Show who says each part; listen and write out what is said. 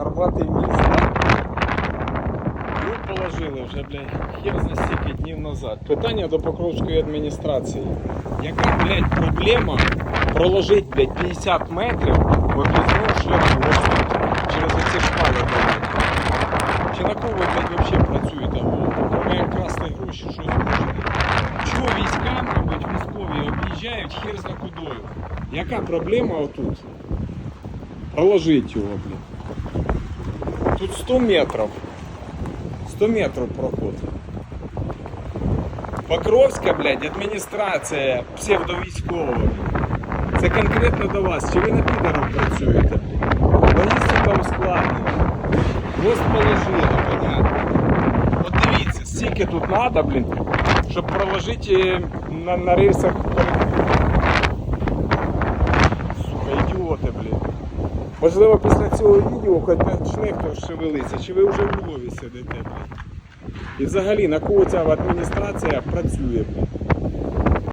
Speaker 1: Горбатий міст, так? Ну, положили вже, блядь, хер зна стільки днів назад. Питання до Покровської адміністрації. Яка, блядь, проблема проложити, блядь, 50 метрів об'їзного шляху ось тут, через оці шпали, блядь? Чи на кого ви, блядь, взагалі працюєте? О, Ви як красти гроші, щось можете. Чого війська, мабуть, військові об'їжджають хер зна кудою? Яка проблема отут? Проложить його, блін. Тут 100 метрів. 100 метрів проход. Покровська, блядь, адміністрація псевдовійськова. Це конкретно до вас. Чи ви на підерах працюєте? Логістика ускладнена. Мост положили, понятно. От дивіться, стільки тут треба, блін, щоб проложити на, на рельсах. Можливо, після цього відео хоч почне хтось шевелиться, чи ви вже в Львові сидите, блін. І взагалі на кого ця адміністрація працює, блін.